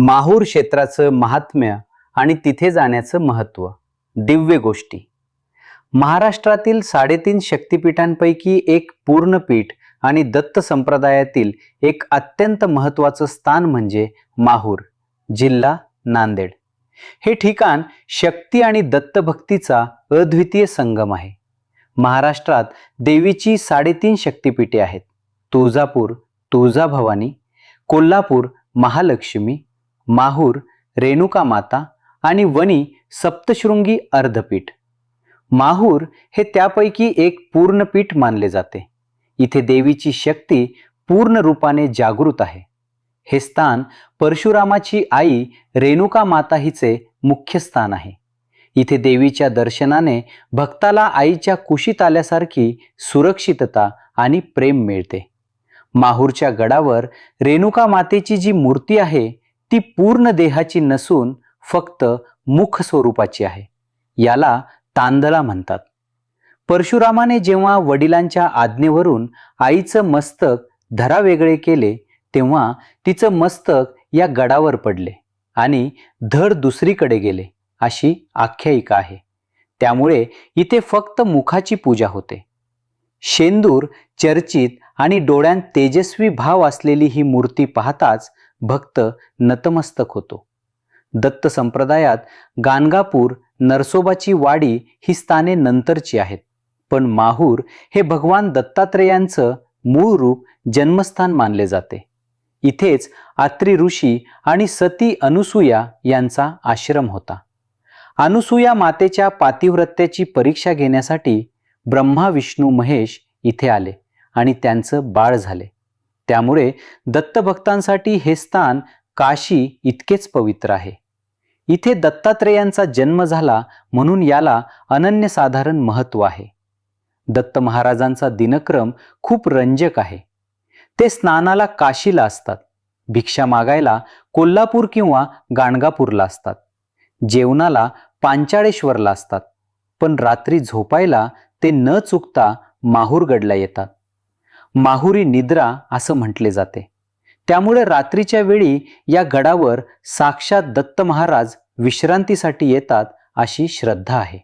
माहूर क्षेत्राचं महात्म्य आणि तिथे जाण्याचं महत्त्व. दिव्य गोष्टी. महाराष्ट्रातील साडेतीन शक्तिपीठांपैकी एक पूर्णपीठ आणि दत्त संप्रदायातील एक अत्यंत महत्त्वाचं स्थान म्हणजे माहूर जिल्हा नांदेड. हे ठिकाण शक्ती आणि दत्तभक्तीचा अद्वितीय संगम आहे. महाराष्ट्रात देवीची साडेतीन शक्तिपीठे आहेत. तुळजापूर तुळजाभवानी कोल्हापूर महालक्ष्मी माहूर रेणुका माता आणि वणी सप्तशृंगी अर्धपीठ. माहूर हे त्यापैकी एक पूर्णपीठ मानले जाते. इथे देवीची शक्ती पूर्ण रूपाने जागृत आहे. हे स्थान परशुरामाची आई रेणुका माता हिचे मुख्य स्थान आहे. इथे देवीच्या दर्शनाने भक्ताला आईच्या कुशीत आल्यासारखी सुरक्षितता आणि प्रेम मिळते. माहूरच्या गडावर रेणुका मातेची जी मूर्ती आहे ती पूर्ण देहाची नसून फक्त मुख स्वरूपाची आहे. याला तांदळा म्हणतात. परशुरामाने जेव्हा वडिलांच्या आज्ञेवरून आईचं मस्तक धरावेगळे केले तेव्हा तिचं मस्तक या गडावर पडले आणि धड दुसरीकडे गेले अशी आख्यायिका आहे. त्यामुळे इथे फक्त मुखाची पूजा होते. शेंदूर चर्चित आणि डोळ्यांत तेजस्वी भाव असलेली ही मूर्ती पाहताच भक्त नतमस्तक होतो. दत्त संप्रदायात गाणगापूर नरसोबाची वाडी ही स्थाने नंतरची आहेत. पण माहूर हे भगवान दत्तात्रेयांचं मूळ रूप जन्मस्थान मानले जाते. इथेच आत्री ऋषी आणि सती अनुसूया यांचा आश्रम होता. अनुसूया मातेच्या पातिव्रत्याची परीक्षा घेण्यासाठी ब्रह्मा विष्णू महेश इथे आले आणि त्यांचं बाळ झाले. त्यामुळे दत्तभक्तांसाठी हे स्थान काशी इतकेच पवित्र आहे. इथे दत्तात्रेयांचा जन्म झाला म्हणून याला अनन्यसाधारण महत्त्व आहे. दत्त महाराजांचा दिनक्रम खूप रंजक आहे. ते स्नानाला काशीला असतात भिक्षा मागायला कोल्हापूर किंवा गाणगापूरला असतात जेवणाला पांचाळेश्वरला असतात पण रात्री झोपायला ते न चुकता माहूरगडला येतात. माहुरी निद्रा असं म्हटले जाते. त्यामुळे रात्रीच्या वेळी या गडावर साक्षात दत्त महाराज विश्रांतीसाठी येतात अशी श्रद्धा आहे.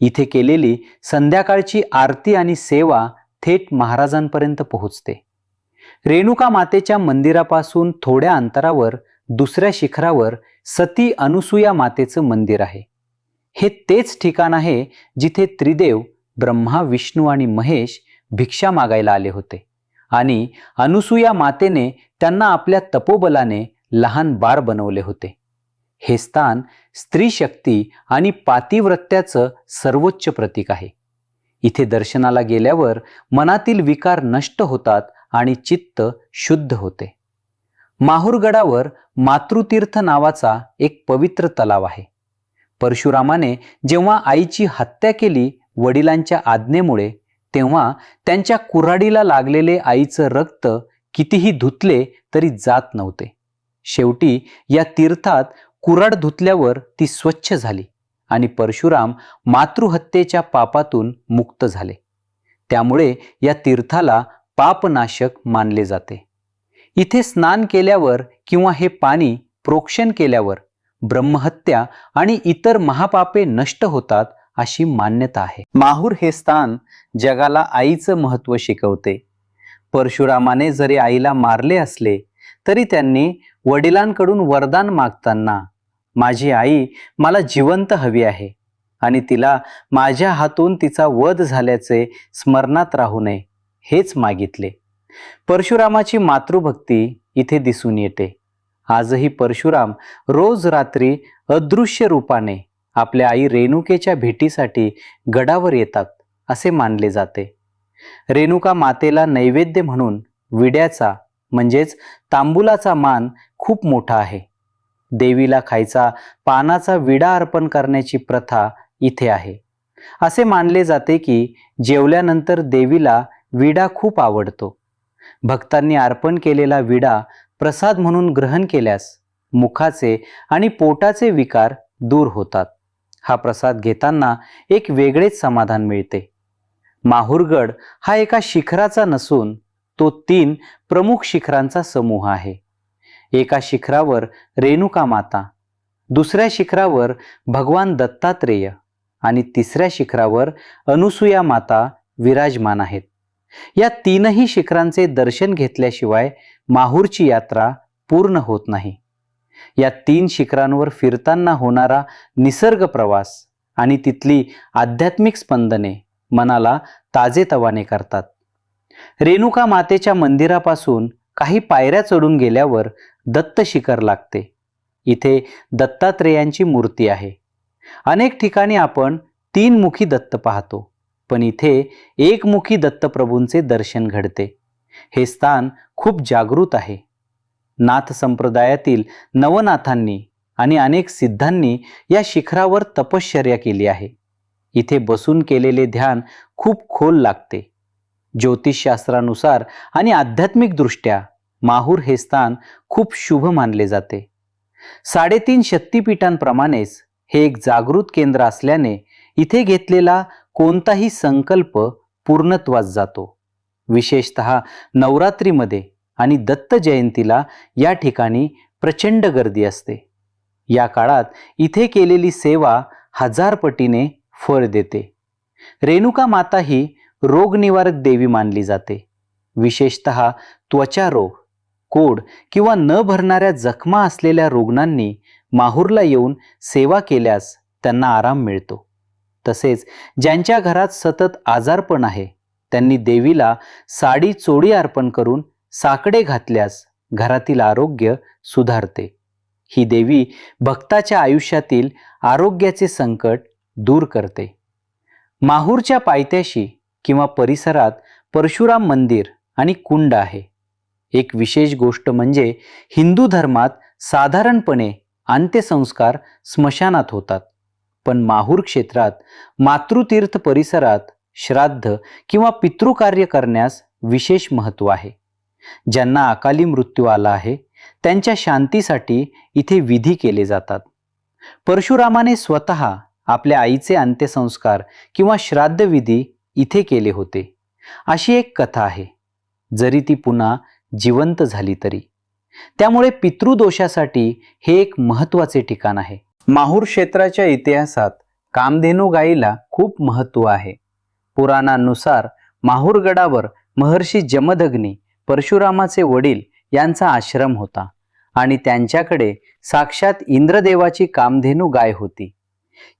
इथे केलेली संध्याकाळची आरती आणि सेवा थेट महाराजांपर्यंत पोहोचते. रेणुका मातेच्या मंदिरापासून थोड्या अंतरावर दुसऱ्या शिखरावर सती अनुसूया मातेचं मंदिर आहे. हे तेच ठिकाण आहे जिथे त्रिदेव ब्रह्मा विष्णू आणि महेश भिक्षा मागायला आले होते. आणि अनुसूया मातेने त्यांना आपल्या तपोबलाने लहान बार बनवले होते. हे स्थान स्त्री शक्ती आणि पातिव्रत्याचं सर्वोच्च प्रतीक आहे. इथे दर्शनाला गेल्यावर मनातील विकार नष्ट होतात आणि चित्त शुद्ध होते. माहूरगडावर मातृतीर्थ नावाचा एक पवित्र तलाव आहे. परशुरामाने जेव्हा आईची हत्या केली वडिलांच्या आज्ञेमुळे तेव्हा त्यांच्या कुऱ्हाडीला लागलेले आईचं रक्त कितीही धुतले तरी जात नव्हते. शेवटी या तीर्थात कुऱ्हाड धुतल्यावर ती स्वच्छ झाली आणि परशुराम मातृहत्येच्या पापातून मुक्त झाले. त्यामुळे या तीर्थाला पापनाशक मानले जाते. इथे स्नान केल्यावर किंवा हे पाणी प्रोक्षण केल्यावर ब्रह्महत्या आणि इतर महापापे नष्ट होतात अशी मान्यता आहे. माहूर हे स्थान जगाला आईचं महत्त्व शिकवते. परशुरामाने जरी आईला मारले असले तरी त्यांनी वडिलांकडून वरदान मागताना माझी आई मला जिवंत हवी आहे आणि तिला माझ्या हातून तिचा वध झाल्याचे स्मरणात राहू नये हेच मागितले. परशुरामाची मातृभक्ती इथे दिसून येते. आजही परशुराम रोज रात्री अदृश्य रूपाने आपल्या आई रेणुकेच्या भेटीसाठी गडावर येतात असे मानले जाते. रेणुका मातेला नैवेद्य म्हणून विड्याचा म्हणजेच तांबुलाचा मान खूप मोठा आहे. देवीला खायचा पानाचा विडा अर्पण करण्याची प्रथा इथे आहे. असे मानले जाते की जेवल्यानंतर देवीला विडा खूप आवडतो. भक्तांनी अर्पण केलेला विडा प्रसाद म्हणून ग्रहण केल्यास मुखाचे आणि पोटाचे विकार दूर होतात. हा प्रसाद घेताना एक वेगळेच समाधान मिळते. माहूरगड हा एका शिखराचा नसून तो तीन प्रमुख शिखरांचा समूह आहे. एका शिखरावर रेणुका माता दुसऱ्या शिखरावर भगवान दत्तात्रेय आणि तिसऱ्या शिखरावर अनुसूया माता विराजमान आहेत. या तीनही शिखरांचे दर्शन घेतल्याशिवाय माहूरची यात्रा पूर्ण होत नाही. या तीन शिखरांवर फिरताना होणारा निसर्ग प्रवास आणि तिथली आध्यात्मिक स्पंदने मनाला ताजेतवाने करतात. रेणुका मातेच्या मंदिरापासून काही पायऱ्या चढून गेल्यावर दत्त शिखर लागते. इथे दत्तात्रेयांची मूर्ती आहे. अनेक ठिकाणी आपण तीन मुखी दत्त पाहतो पण इथे एकमुखी दत्तप्रभूंचे दर्शन घडते. हे स्थान खूप जागृत आहे. नाथ संप्रदायातील नवनाथांनी आणि अनेक सिद्धांनी या शिखरावर तपश्चर्या केली आहे. इथे बसून केलेले ध्यान खूप खोल लागते. ज्योतिषशास्त्रानुसार आणि आध्यात्मिकदृष्ट्या माहूर हे स्थान खूप शुभ मानले जाते. साडेतीन शक्तिपीठांप्रमाणेच हे एक जागृत केंद्र असल्याने इथे घेतलेला कोणताही संकल्प पूर्णत्वास जातो. विशेषत नवरात्रीमध्ये आणि दत्त जयंतीला या ठिकाणी प्रचंड गर्दी असते. या काळात इथे केलेली सेवा हजारपटीने फळ देते. रेणुका माता ही रोगनिवारक देवी मानली जाते. विशेषत त्वचा रोग कोड किंवा न भरणाऱ्या जखमा असलेल्या रुग्णांनी माहूरला येऊन सेवा केल्यास त्यांना आराम मिळतो. तसेच ज्यांच्या घरात सतत आजारपण आहे त्यांनी देवीला साडी चोडी अर्पण करून साकडे घातल्यास घरातील आरोग्य सुधारते. ही देवी भक्ताच्या आयुष्यातील आरोग्याचे संकट दूर करते. माहूरच्या पायथ्याशी किंवा परिसरात परशुराम मंदिर आणि कुंड आहे. एक विशेष गोष्ट म्हणजे हिंदू धर्मात साधारणपणे अंत्यसंस्कार स्मशानात होतात. पण माहूर क्षेत्रात मातृतीर्थ परिसरात श्राद्ध किंवा पितृकार्य करण्यास विशेष महत्त्व आहे. ज्यांना अकाली मृत्यू आला आहे त्यांच्या शांतीसाठी इथे विधी केले जातात. परशुरामाने स्वतः आपल्या आईचे अंत्यसंस्कार किंवा श्राद्धविधी इथे केले होते. अशी एक कथा आहे. जरी ती पुन्हा जिवंत झाली तरी. त्यामुळे पितृदोषासाठी हे एक महत्त्वाचे ठिकाण आहे. माहूर क्षेत्राच्या इतिहासात कामधेनू गाईला खूप महत्त्व आहे. पुराणानुसार माहूरगडावर महर्षी जमदग्नी परशुरामाचे वडील यांचा आश्रम होता आणि त्यांच्याकडे साक्षात इंद्रदेवाची कामधेनू गाय होती.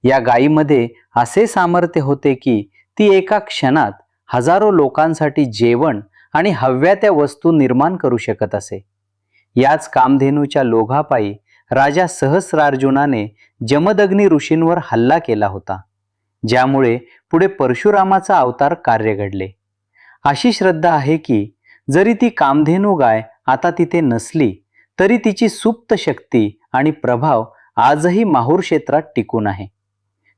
या गायीमध्ये असे सामर्थ्य होते की ती एका क्षणात हजारो लोकांसाठी जेवण आणि हव्या त्या वस्तू निर्माण करू शकत असे. याच कामधेनूच्या लोघापायी राजा सहस्रार्जुनाने जमदग्नी ऋषींवर हल्ला केला होता ज्यामुळे पुढे परशुरामाचा अवतार कार्य घडले. अशी श्रद्धा आहे की जरी ती कामधेनू गाय आता तिथे नसली तरी तिची सुप्त शक्ती आणि प्रभाव आजही माहूर क्षेत्रात टिकून आहे.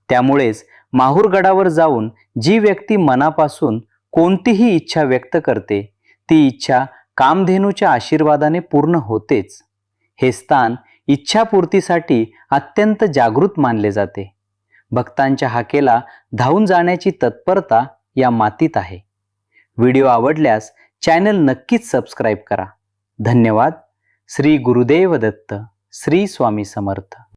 त्यामुळेच माहूर गडावर जाऊन जी व्यक्ती मनापासून कोणतीही इच्छा व्यक्त करते ती इच्छा कामधेनूच्या आशीर्वादाने पूर्ण होतेच. हे स्थान इच्छापूर्तीसाठी अत्यंत जागृत मानले जाते. भक्तांच्या हाकेला धावून जाण्याची तत्परता या मातीत आहे. व्हिडिओ आवडल्यास चॅनल नक्कीच सबस्क्राईब करा. धन्यवाद. श्री गुरुदेव दत्त. श्री स्वामी समर्थ.